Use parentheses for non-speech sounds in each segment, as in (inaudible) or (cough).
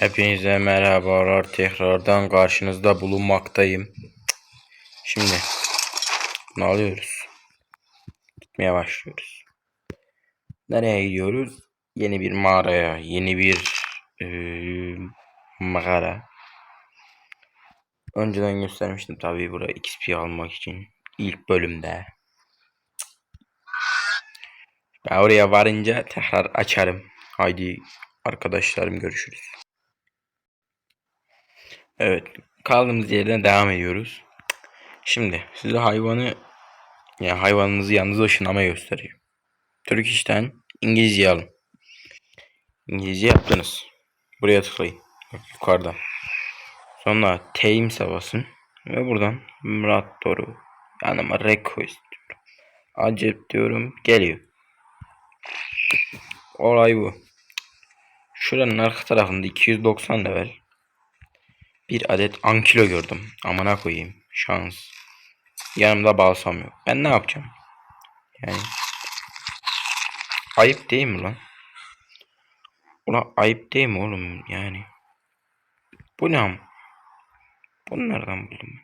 Hepinize merhabalar. Tekrardan karşınızda bulunmaktayım. Şimdi ne alıyoruz? Gitmeye başlıyoruz. Nereye gidiyoruz? Yeni bir mağaraya, yeni bir eee, mağara. Önceden göstermiştim tabii buraya XP almak için ilk bölümde. Ben oraya varınca tekrar açarım. Haydi arkadaşlarım görüşürüz. Evet, kaldığımız yerden devam ediyoruz. Şimdi size hayvanı yani hayvanınızı yalnız ışınlama göstereyim. Türk işten İngilizce alın. İngilizce yaptınız. Buraya tıklayın. Bak yukarıda. Sonra Teams'e basın. Ve buradan Murat Doru. Yanıma request diyorum. Acep diyorum. Geliyor. Olay bu. Şuranın arka tarafında 290 level bir adet ankilo gördüm. Amına koyayım. Şans. Yanımda balsam yok. Ben ne yapacağım? Yani ayıp değil mi lan? Ulan ayıp değil mi oğlum yani? Bu ne am? Bunu nereden buldum?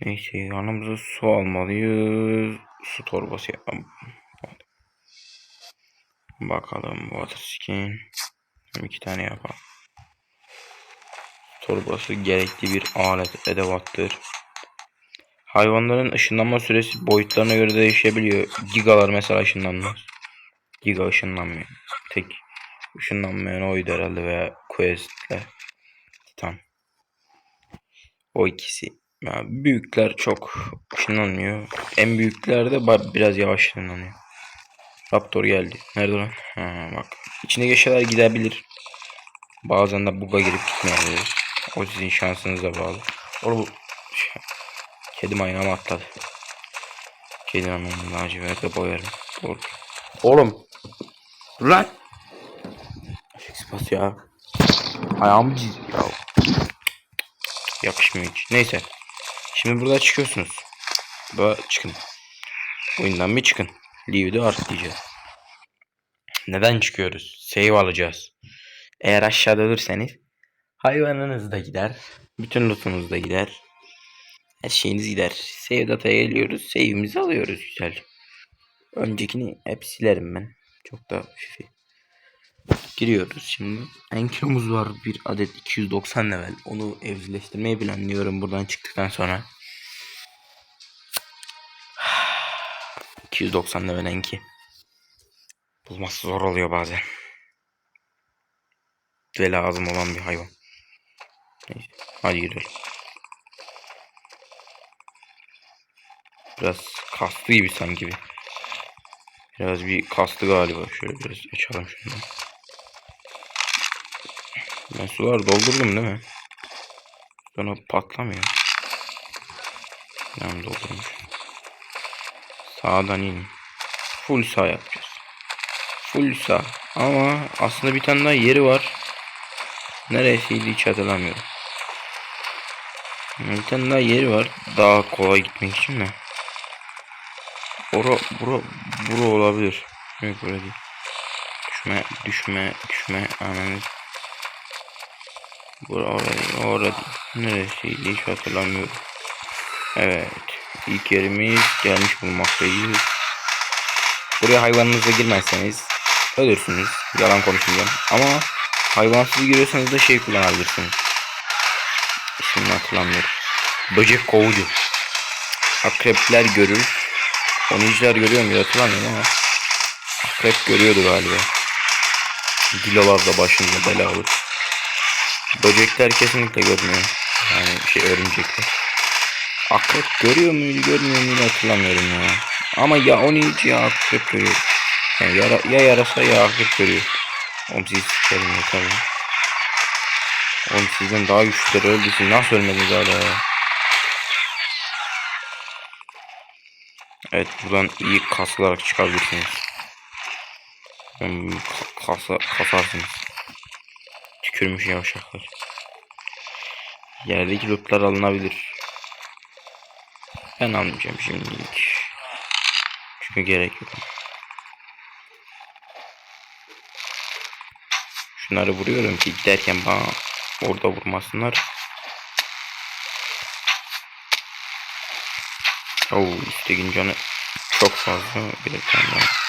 Neyse yanımıza su almalıyız. Su torbası yapmam. Bakalım water skin. iki tane yapalım. Torbası gerekli bir alet edevattır. Hayvanların ışınlanma süresi boyutlarına göre değişebiliyor. Gigalar mesela ışınlanmaz. Giga ışınlanmıyor. Tek ışınlanmayan oydu herhalde veya Quest'le Titan. O ikisi. Yani büyükler çok ışınlanmıyor. En büyükler de biraz yavaş ışınlanıyor. Raptor geldi. Nerede lan? Ha, bak. İçindeki eşyalar gidebilir. Bazen de buga girip gitmeyebilir. O sizin şansınıza bağlı. Oğlum bu kedi manyağıma atladı. Kedi anlamını laciverte boyarım. Oğlum. Oğlum. Dur lan. Sıpası ya. Ayağım ciz ya. Yakışmıyor hiç. Neyse. Şimdi burada çıkıyorsunuz. Burada çıkın. Oyundan bir çıkın. Leave'de art diyeceğiz. Neden çıkıyoruz? Save alacağız. Eğer aşağıda ölürseniz hayvanınız da gider. Bütün lootunuz da gider. Her şeyiniz gider. Save data'ya geliyoruz. Save'imizi alıyoruz güzel. Öncekini hep silerim ben. Çok da fifi. Giriyoruz şimdi. Enkilomuz var bir adet 290 level. Onu evcilleştirmeyi planlıyorum buradan çıktıktan sonra. (sighs) 290 level enki. Bulması zor oluyor bazen. Ve lazım olan bir hayvan. Hadi gidelim. Biraz kaslı gibi sanki bir. Biraz bir kaslı galiba. Şöyle biraz açalım şunu. Ben sular doldurdum değil mi? Sonra patlamıyor. Ben doldurmuş. Sağdan in. Full sağ yapacağız. Full sağ. Ama aslında bir tane daha yeri var. Neresiydi hiç hatırlamıyorum. Bir tane daha yeri var. Daha kolay gitmek için de. Ora, bura, bura olabilir. Yok böyle değil. Düşme, düşme, düşme. Ananı. Bura orada, orada. Neresiydi hiç hatırlamıyorum. Evet. İlk yerimiz gelmiş bulunmaktayız. Buraya hayvanınızla girmezseniz ölürsünüz. Yalan konuşmayacağım. Ama hayvansız giriyorsanız da şey kullanabilirsiniz. İsmini hatırlamıyorum. Böcek kovucu. Akrepler görür. Oniciler görüyor mu hatırlamıyorum ama. Akrep görüyordu galiba. Dilolar da başında bela olur. Böcekler kesinlikle görmüyor. Yani şey örümcekler. Akrep görüyor muydu görmüyor muydu hatırlamıyorum ya. Ama ya onu hiç ya akrep görüyor. Yani yara, ya yarasa ya akrep görüyor. Oğlum siz sikerim ya tabii. Oğlum sizden daha güçlüler öldü siz nasıl ölmediniz hala ya. Evet buradan iyi kasılarak çıkabilirsiniz. Ka- Kasa, kasarsınız. Tükürmüş yavşaklar. Yerdeki lootlar alınabilir. Ben almayacağım şimdilik. Çünkü gerek yok. Şunları vuruyorum ki giderken bana orada vurmasınlar. Oo üsttekin canı çok fazla. Bir tane daha.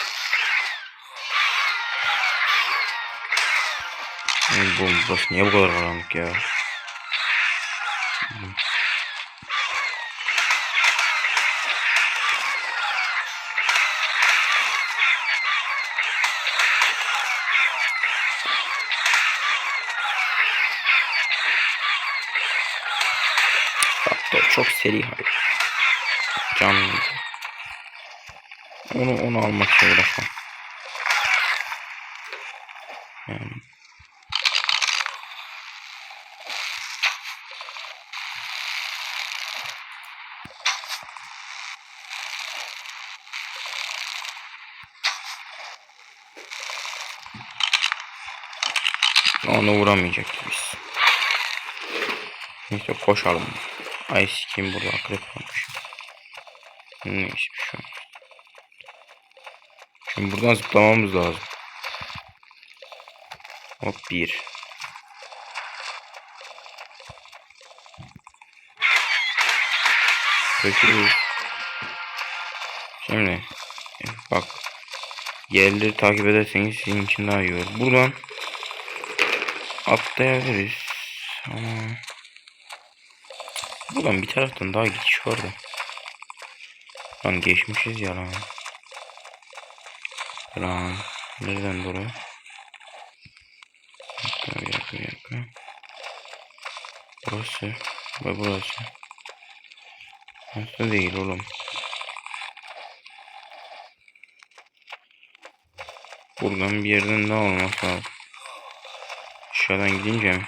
Bu burası niye bu kadar karanlık ya? Çok seri hayır. Can. Onu onu almak için uğraşmam. Yani. Onu vuramayacak gibiyiz. Neyse koşalım. Ay sikeyim burada akrep olmuş. Neyse şu an. Şimdi buradan zıplamamız lazım. Hop bir. Peki. Şimdi bak yerleri takip ederseniz sizin için daha iyi olur. Buradan atlayabiliriz. Ama buradan bir taraftan daha gidiş var da. Lan geçmişiz ya lan. Lan nereden? Bir dakika, bir dakika, bir dakika. Burası ve burası. Burası değil oğlum. Buradan bir yerden daha olması lazım. Aşağıdan gidince mi?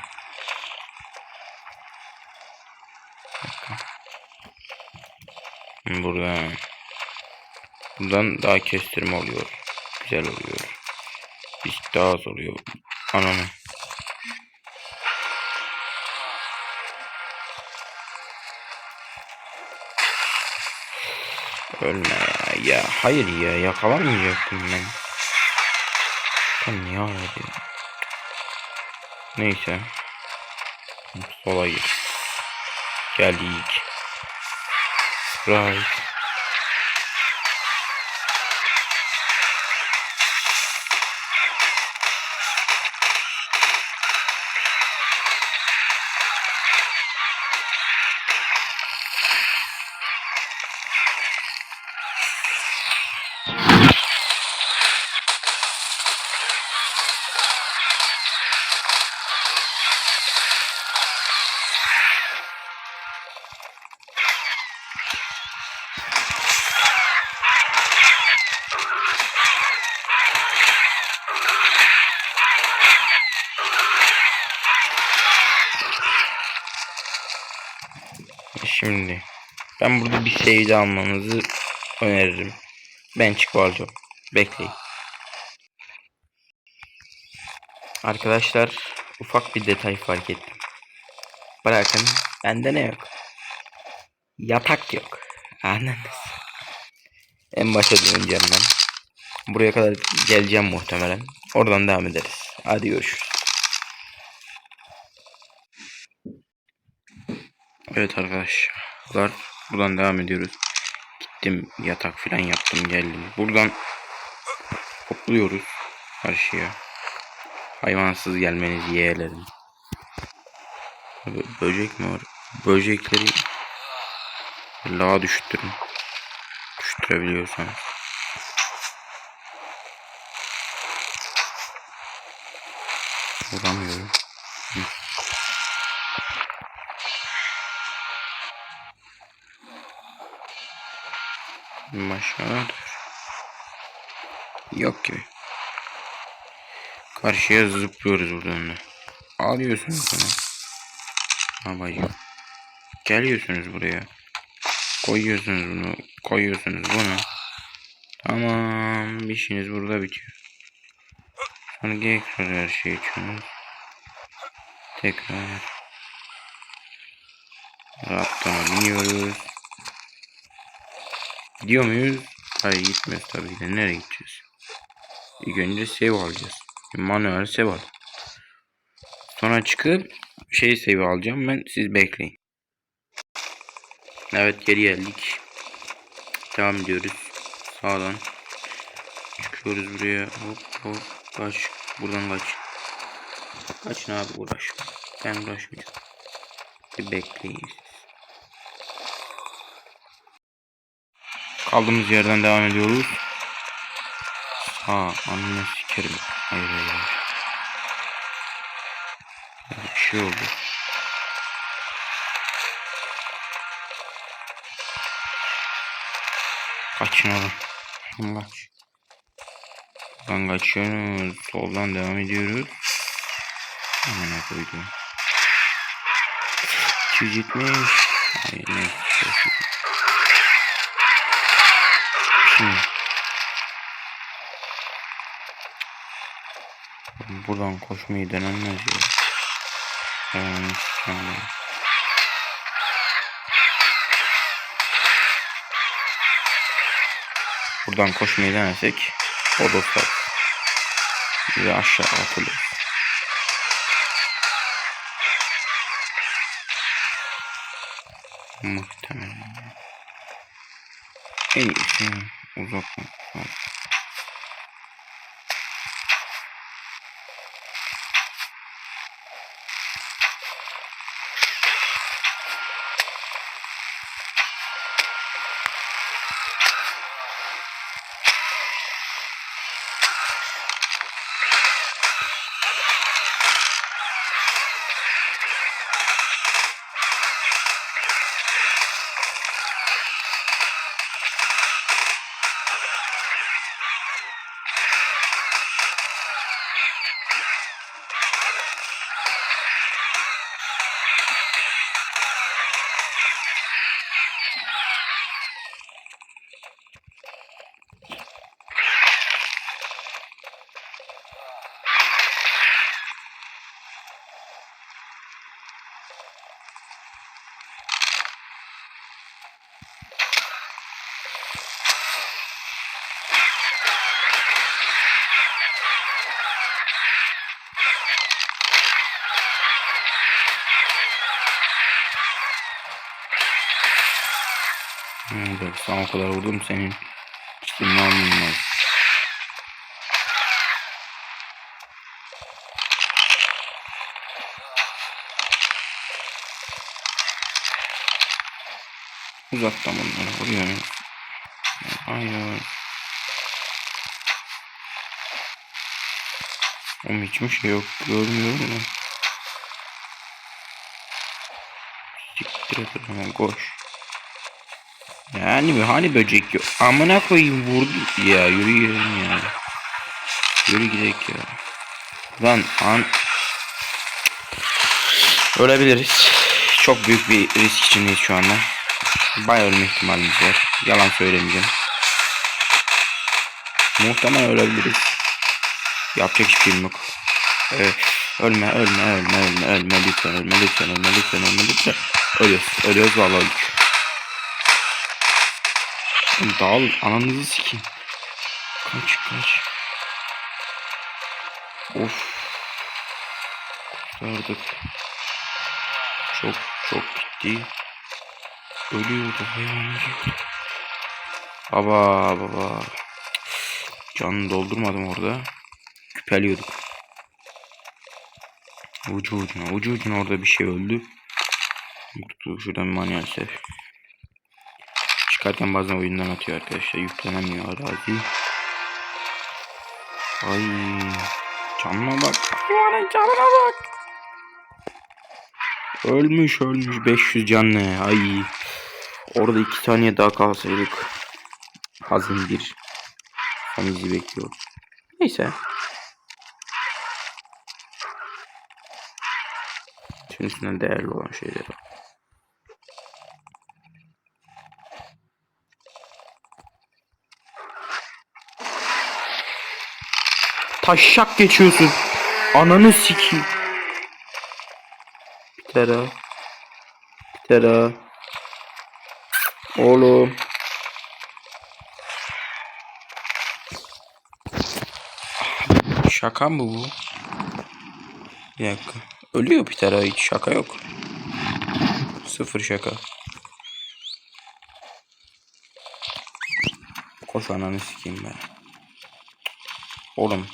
Buradan. Buradan daha kestirme oluyor. Güzel oluyor. Risk daha az oluyor. Ananı. Ölme ya. Ya hayır ya yakalamayacaktım ben. Ben niye aradı ya? Neyse. Sola gir. Geldik. Right. Şimdi ben burada bir seyirci almanızı öneririm. Ben çıkıp alacağım. Bekleyin. Arkadaşlar ufak bir detay fark ettim. Bırakın bende ne yok? Yatak yok. Anladınız. En başa döneceğim ben. Buraya kadar geleceğim muhtemelen. Oradan devam ederiz. Hadi görüşürüz. Evet arkadaşlar buradan devam ediyoruz. Gittim yatak falan yaptım geldim. Buradan topluyoruz karşıya. Hayvansız gelmeniz yeğlerim. Bö- Böcek mi var? Böcekleri lağa düşürtürün. Düşürebiliyorsanız. Vuramıyorum. Maşallah. Yok gibi. Karşıya zıplıyoruz buradan da. Alıyorsunuz bunu. Babacım. Geliyorsunuz buraya. Koyuyorsunuz bunu. Koyuyorsunuz bunu. Tamam. işiniz burada bitiyor. Sonra tekrar her şeyi açıyorsunuz. Tekrar. Raptona biniyoruz. Gidiyor muyuz? Hayır gitmiyoruz tabii ki de. Nereye gideceğiz? İlk önce save alacağız. Manuel save al. Sonra çıkıp şey save alacağım ben. Siz bekleyin. Evet geri geldik. Devam ediyoruz. Sağdan. Çıkıyoruz buraya. Hop hop. Kaç. Buradan kaç. Kaçın abi uğraş. Ben uğraşmayacağım. Bir bekleyin. Kaldığımız yerden devam ediyoruz. Sağ anne sikerim. Hayır hayır hayır. Bir şey oldu. Kaçın oğlum. Kaç. Buradan kaçıyoruz. Soldan devam ediyoruz. Hemen koydum. 270. Ay ne? Şimdi. Buradan koşmayı denenmez ya. Yani, yani. Buradan koşmayı denesek olursa bize aşağı atılır. Muhtemelen. En iyisi uzak mı? Hmm, bak sana o kadar vurdum senin. Ne anlamaz. Uzaktan bunları vuruyorum. Aynen. Oğlum hiçbir şey yok. Görmüyorum da. Siktir et koş. Yani mi? Hani böcek yok? Amına koyayım vurdu. Ya yürü gidelim ya. Yürü gidelim ya. Lan an... Ölebiliriz. Çok büyük bir risk içindeyiz şu anda. Bayağı ölme ihtimalimiz var. Yalan söylemeyeceğim. Muhtemelen ölebiliriz. Yapacak hiçbir yok. Evet. Ölme, ölme, ölme, ölme, ölme, lütfen, ölme, lütfen, ölme, lütfen, ölme, lütfen. Ölüyoruz, ölüyoruz vallahi öldük. Oğlum Dağıl, ananızı sikeyim. Kaç, kaç. Of. Kurtardık. Çok, çok gitti. Ölüyordu, hayvan ölüyordu. Baba, baba. Canını doldurmadım orada. Küpeliyorduk. Ucu ucuna, ucu ucuna orada bir şey öldü. Şuradan manuel sev. Çıkarken bazen oyundan atıyor arkadaşlar. Yüklenemiyor arazi. Ay canına bak. Hayvanın canına bak. Ölmüş ölmüş 500 canlı. Ay. Orada iki saniye daha kalsaydık. Hazin bir bizi bekliyor. Neyse. Üstünden değerli olan şeyler var. Taşşak geçiyorsun. Ananı tane daha. Bir tane daha. Oğlum. Şaka mı bu? Bir dakika. Ölüyor Peter hiç şaka yok. Sıfır şaka. Koş ananı sikeyim ben. Oğlum.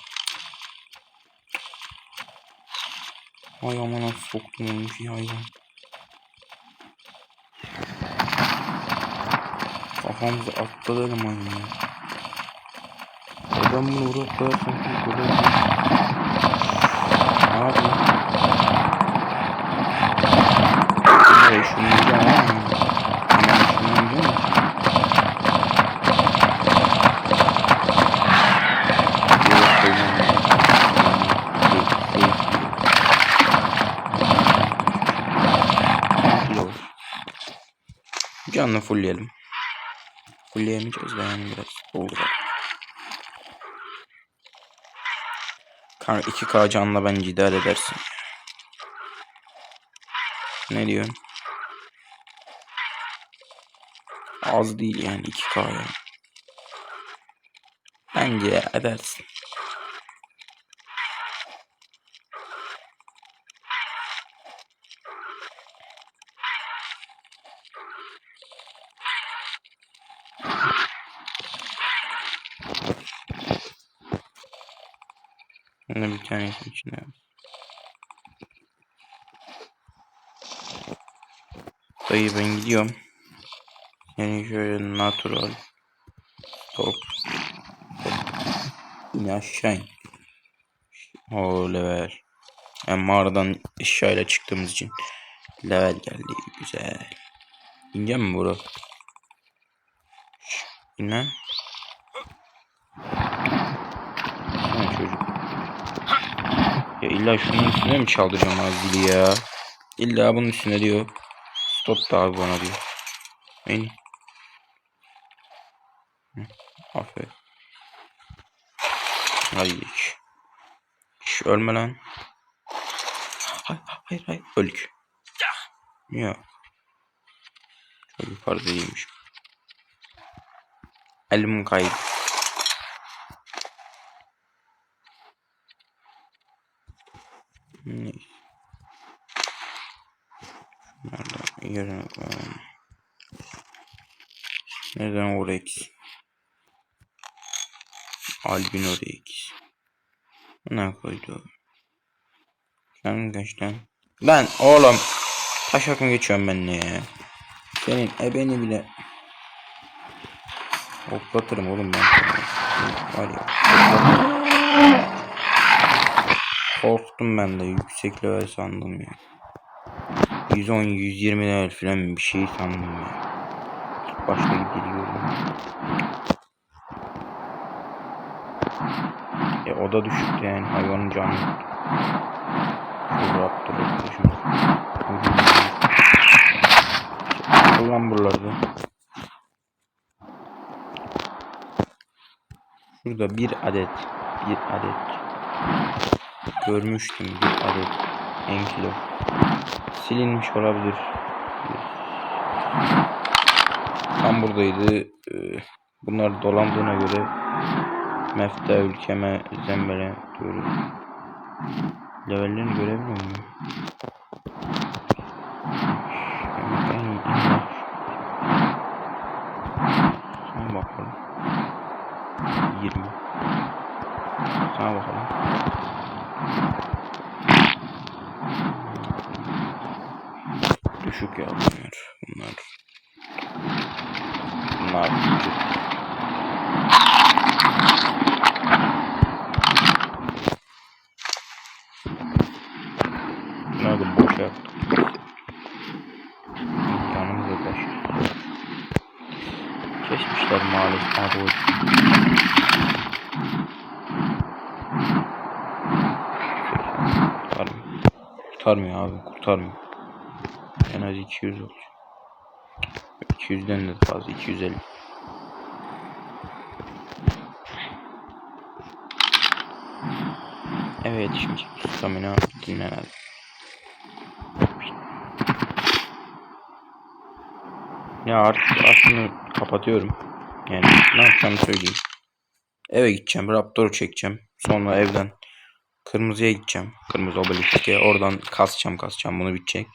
Ay amına soktum ölmüş ya hayvan. Kafamıza atladı eleman ya. Ben bunu vurup koyarsam ki böyle Ne yapayım? Ya şunu yiyeceğim ama. Ben şunu yiyeceğim mi? Yok koymam ya. Değil, değil. Kilo var. Canlı fullleyelim. Fullleyemeyeceğiz de yani biraz dolduralım. Kanka 2K canla bence idare edersin. Ne diyorsun? Az değil yani 2K ya. Bence edersin. Ne bir tanesinin içinde. var. Dayı ben gidiyorum. Yani şöyle natural. Top. Top. Yine aşağı. O level. Yani mağaradan eşyayla çıktığımız için level geldi. Güzel. İneceğim mi bro? Şş, İn lan. Lan çocuk. Ya illa şunun üstüne mi çaldıracağım azili ya? İlla bunun üstüne diyor. Stop da abi bana diyor. Beni. Aferin. Geç. Şş, ölme lan. Hayır hayır hayır. Öldük. Ya. Çok yukarıda değilmiş. Elim kaydı. Neyse. Nereden yerine koyalım. Neden Orex? Albino Rex. Ne koydu? Sen kaç lan? Lan oğlum. Taş akım geçiyorum ben ne ya? Senin ebeni bile. Hoplatırım oğlum ben. Var ya. Korktum ben de yüksek level sandım ya. 110 120 level falan bir şey sandım ya. Başka gidiyorum. Ya o da düşüktü yani hayvanın canı. Şu raptor şunu. Kullan buralarda. Şurada bir adet bir adet görmüştüm bir adet enkilo silinmiş olabilir. Tam buradaydı. Ee, bunlar dolandığına göre mefta ülkeme zembele diyoruz levellerini görebiliyor muyum? Bakalım. 20 Sana bakalım Düşük ya bunlar. Bunlar. Düşük. Bunlar da boş yaptık. Yanımıza taş. Kesmişler maalesef abi o. Kurtarmıyor. Kurtarmıyor abi kurtarmıyor. En az 200 olacak. 200'den de fazla 250. Evet şimdi stamina dinlenelim. Ya artık aslında kapatıyorum. Yani ne yapacağımı söyleyeyim. Eve gideceğim. Raptor'u çekeceğim. Sonra evden Kırmızıya gideceğim. Kırmızı obeliske. Oradan kasacağım kasacağım. Bunu bitecek.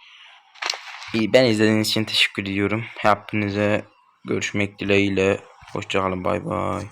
İyi, ben izlediğiniz için teşekkür ediyorum. Hepinize görüşmek dileğiyle. Hoşçakalın. Bay bay.